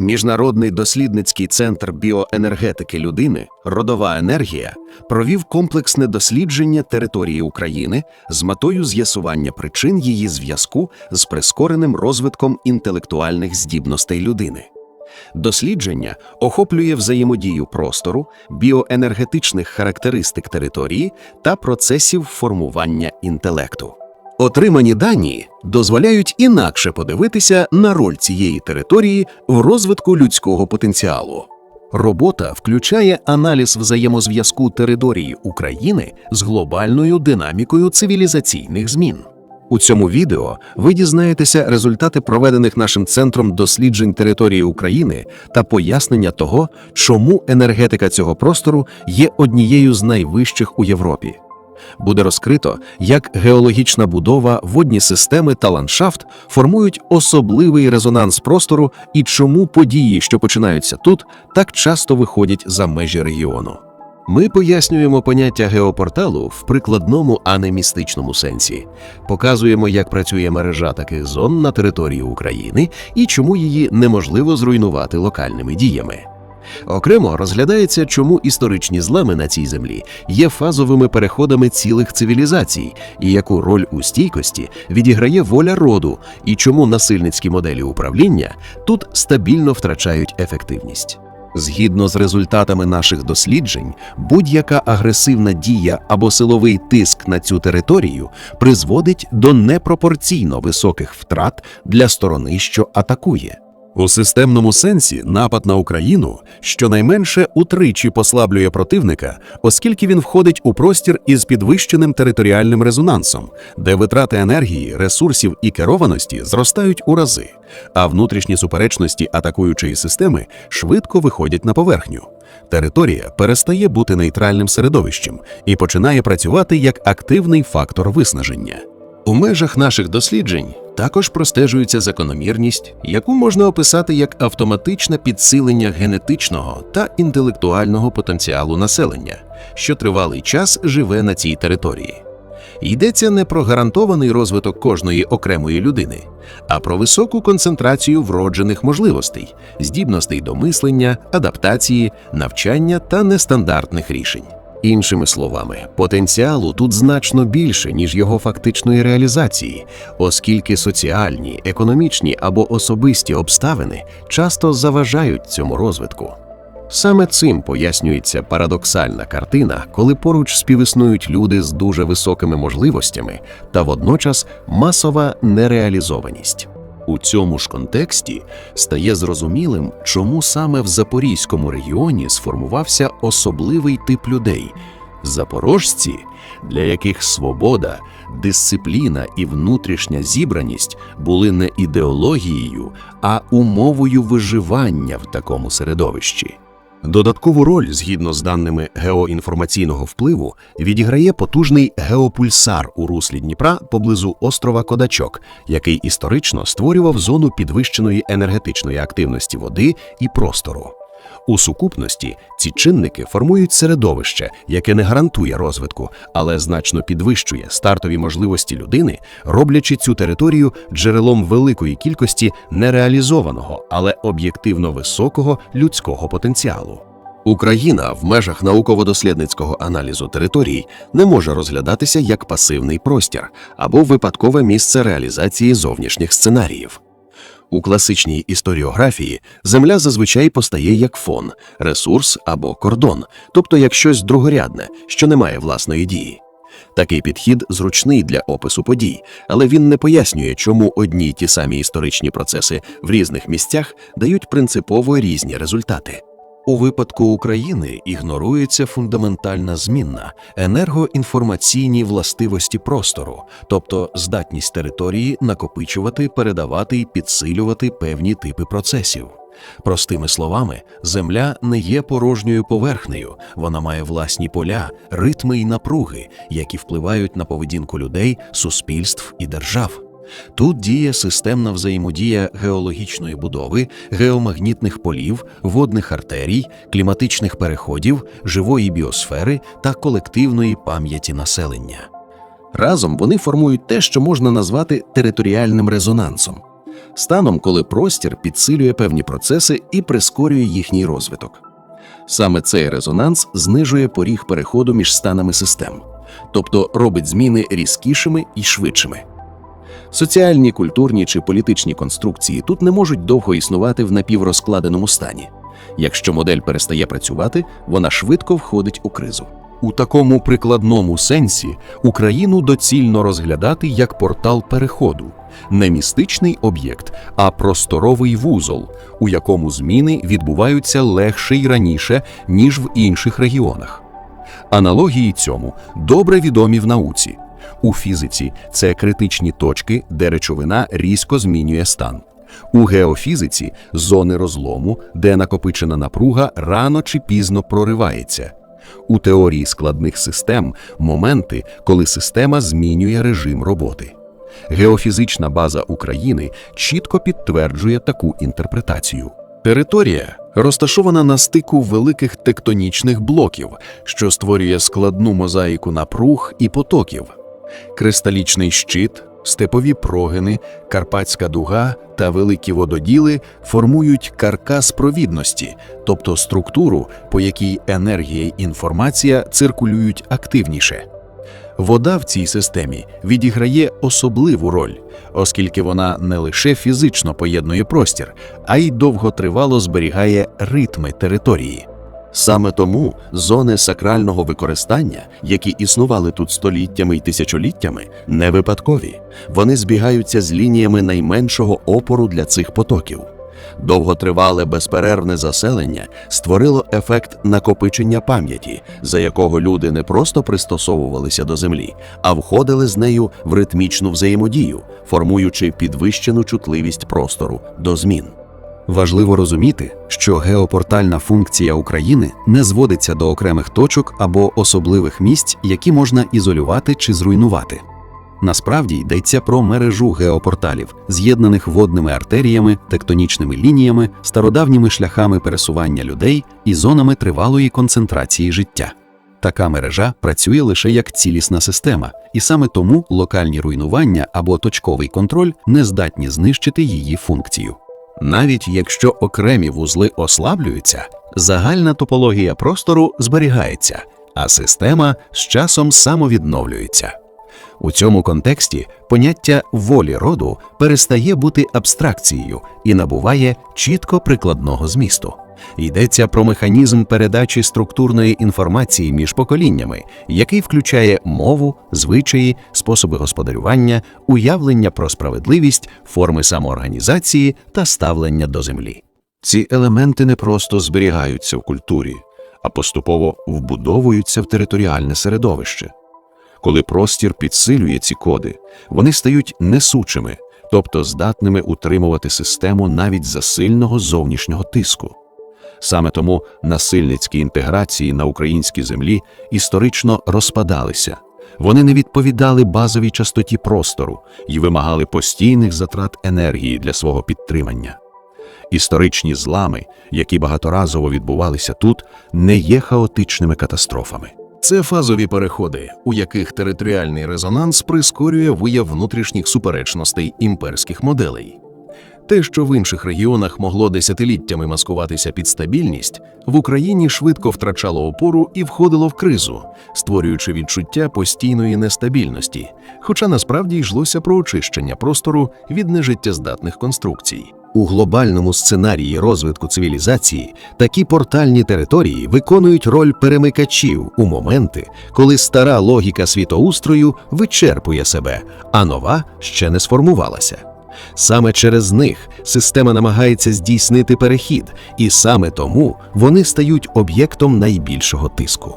Міжнародний дослідницький центр біоенергетики людини Родова енергія провів комплексне дослідження території України з метою з'ясування причин її зв'язку з прискореним розвитком інтелектуальних здібностей людини. Дослідження охоплює взаємодію простору, біоенергетичних характеристик території та процесів формування інтелекту. Отримані дані дозволяють інакше подивитися на роль цієї території в розвитку людського потенціалу. Робота включає аналіз взаємозв'язку території України з глобальною динамікою цивілізаційних змін. У цьому відео ви дізнаєтеся результати проведених нашим центром досліджень території України та пояснення того, чому енергетика цього простору є однією з найвищих у Європі. Буде розкрито, як геологічна будова, водні системи та ландшафт формують особливий резонанс простору і чому події, що починаються тут, так часто виходять за межі регіону. Ми пояснюємо поняття геопорталу в прикладному, а не містичному сенсі. Показуємо, як працює мережа таких зон на території України і чому її неможливо зруйнувати локальними діями. Окремо розглядається, чому історичні злами на цій землі є фазовими переходами цілих цивілізацій, і яку роль у стійкості відіграє воля роду, і чому насильницькі моделі управління тут стабільно втрачають ефективність. Згідно з результатами наших досліджень, будь-яка агресивна дія або силовий тиск на цю територію призводить до непропорційно високих втрат для сторони, що атакує. У системному сенсі напад на Україну щонайменше утричі послаблює противника, оскільки він входить у простір із підвищеним територіальним резонансом, де витрати енергії, ресурсів і керованості зростають у рази, а внутрішні суперечності атакуючої системи швидко виходять на поверхню. Територія перестає бути нейтральним середовищем і починає працювати як активний фактор виснаження. У межах наших досліджень також простежується закономірність, яку можна описати як автоматичне підсилення генетичного та інтелектуального потенціалу населення, що тривалий час живе на цій території. Йдеться не про гарантований розвиток кожної окремої людини, а про високу концентрацію вроджених можливостей, здібностей до мислення, адаптації, навчання та нестандартних рішень. Іншими словами, потенціалу тут значно більше, ніж його фактичної реалізації, оскільки соціальні, економічні або особисті обставини часто заважають цьому розвитку. Саме цим пояснюється парадоксальна картина, коли поруч співіснують люди з дуже високими можливостями та водночас масова нереалізованість. У цьому ж контексті стає зрозумілим, чому саме в Запорізькому регіоні сформувався особливий тип людей запорожці, для яких свобода, дисципліна і внутрішня зібраність були не ідеологією, а умовою виживання в такому середовищі. Додаткову роль, згідно з даними геоінформаційного впливу, відіграє потужний геопульсар у руслі Дніпра поблизу острова Кодачок, який історично створював зону підвищеної енергетичної активності води і простору. У сукупності ці чинники формують середовище, яке не гарантує розвитку, але значно підвищує стартові можливості людини, роблячи цю територію джерелом великої кількості нереалізованого, але об'єктивно високого людського потенціалу. Україна в межах науково-дослідницького аналізу територій не може розглядатися як пасивний простір або випадкове місце реалізації зовнішніх сценаріїв. У класичній історіографії земля зазвичай постає як фон, ресурс або кордон, тобто як щось другорядне, що не має власної дії. Такий підхід зручний для опису подій, але він не пояснює, чому одні й ті самі історичні процеси в різних місцях дають принципово різні результати. У випадку України ігнорується фундаментальна змінна енергоінформаційні властивості простору, тобто здатність території накопичувати, передавати і підсилювати певні типи процесів. Простими словами, Земля не є порожньою поверхнею, вона має власні поля, ритми і напруги, які впливають на поведінку людей, суспільств і держав. Тут діє системна взаємодія геологічної будови, геомагнітних полів, водних артерій, кліматичних переходів, живої біосфери та колективної пам'яті населення. Разом вони формують те, що можна назвати територіальним резонансом. станом, коли простір підсилює певні процеси і прискорює їхній розвиток. Саме цей резонанс знижує поріг переходу між станами систем, тобто робить зміни різкішими і швидшими. Соціальні, культурні чи політичні конструкції тут не можуть довго існувати в напіврозкладеному стані. Якщо модель перестає працювати, вона швидко входить у кризу. У такому прикладному сенсі Україну доцільно розглядати як портал переходу, не містичний об'єкт, а просторовий вузол, у якому зміни відбуваються легше й раніше, ніж в інших регіонах. Аналогії цьому добре відомі в науці. У фізиці це критичні точки, де речовина різко змінює стан. У геофізиці зони розлому, де накопичена напруга рано чи пізно проривається. У теорії складних систем моменти, коли система змінює режим роботи. Геофізична база України чітко підтверджує таку інтерпретацію. Територія розташована на стику великих тектонічних блоків, що створює складну мозаїку напруг і потоків. Кристалічний щит, степові прогини, Карпатська дуга та великі вододіли формують каркас провідності, тобто структуру, по якій енергія й інформація циркулюють активніше. Вода в цій системі відіграє особливу роль, оскільки вона не лише фізично поєднує простір, а й довготривало зберігає ритми території. Саме тому зони сакрального використання, які існували тут століттями й тисячоліттями, не випадкові. Вони збігаються з лініями найменшого опору для цих потоків. Довготривале безперервне заселення створило ефект накопичення пам'яті, за якого люди не просто пристосовувалися до землі, а входили з нею в ритмічну взаємодію, формуючи підвищену чутливість простору до змін. Важливо розуміти, що геопортальна функція України не зводиться до окремих точок або особливих місць, які можна ізолювати чи зруйнувати. Насправді йдеться про мережу геопорталів, з'єднаних водними артеріями, тектонічними лініями, стародавніми шляхами пересування людей і зонами тривалої концентрації життя. Така мережа працює лише як цілісна система, і саме тому локальні руйнування або точковий контроль не здатні знищити її функцію. Навіть якщо окремі вузли ослаблюються, загальна топологія простору зберігається, а система з часом самовідновлюється. У цьому контексті поняття волі роду перестає бути абстракцією і набуває чітко прикладного змісту. Йдеться про механізм передачі структурної інформації між поколіннями, який включає мову, звичаї, способи господарювання, уявлення про справедливість, форми самоорганізації та ставлення до землі. Ці елементи не просто зберігаються в культурі, а поступово вбудовуються в територіальне середовище. Коли простір підсилює ці коди, вони стають несучими, тобто здатними утримувати систему навіть за сильного зовнішнього тиску. Саме тому насильницькі інтеграції на українській землі історично розпадалися. Вони не відповідали базовій частоті простору і вимагали постійних затрат енергії для свого підтримання. Історичні злами, які багаторазово відбувалися тут, не є хаотичними катастрофами. Це фазові переходи, у яких територіальний резонанс прискорює вияв внутрішніх суперечностей імперських моделей. Те, що в інших регіонах могло десятиліттями маскуватися під стабільність, в Україні швидко втрачало опору і входило в кризу, створюючи відчуття постійної нестабільності, хоча насправді йшлося про очищення простору від нежиттєздатних конструкцій. У глобальному сценарії розвитку цивілізації такі портальні території виконують роль перемикачів у моменти, коли стара логіка світоустрою вичерпує себе, а нова ще не сформувалася. Саме через них система намагається здійснити перехід, і саме тому вони стають об'єктом найбільшого тиску.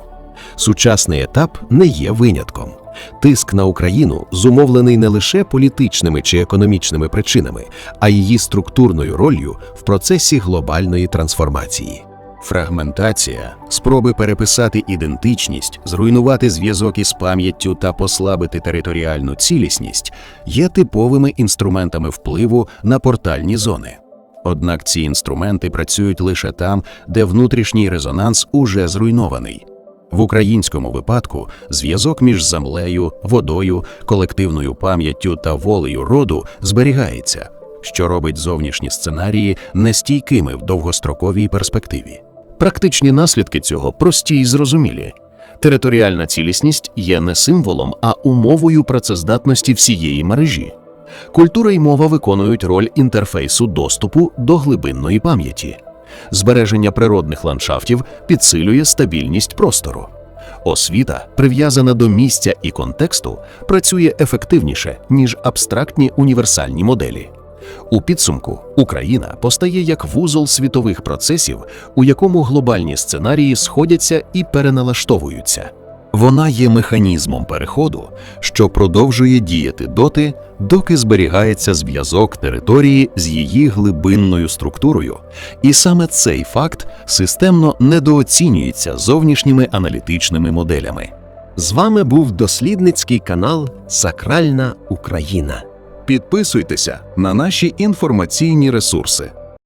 Сучасний етап не є винятком. Тиск на Україну зумовлений не лише політичними чи економічними причинами, а її структурною ролью в процесі глобальної трансформації. Фрагментація, спроби переписати ідентичність, зруйнувати зв'язок із пам'яттю та послабити територіальну цілісність є типовими інструментами впливу на портальні зони. Однак ці інструменти працюють лише там, де внутрішній резонанс уже зруйнований. В українському випадку зв'язок між землею, водою, колективною пам'яттю та волею роду зберігається. що робить зовнішні сценарії нестійкими в довгостроковій перспективі. Практичні наслідки цього прості й зрозумілі. Територіальна цілісність є не символом, а умовою працездатності всієї мережі. Культура й мова виконують роль інтерфейсу доступу до глибинної пам'яті. Збереження природних ландшафтів підсилює стабільність простору. Освіта, прив'язана до місця і контексту, працює ефективніше, ніж абстрактні універсальні моделі. У підсумку Україна постає як вузол світових процесів, у якому глобальні сценарії сходяться і переналаштовуються. Вона є механізмом переходу, що продовжує діяти доти, доки зберігається зв'язок території з її глибинною структурою, і саме цей факт системно недооцінюється зовнішніми аналітичними моделями. З вами був дослідницький канал Сакральна Україна. Підписуйтеся на наші інформаційні ресурси.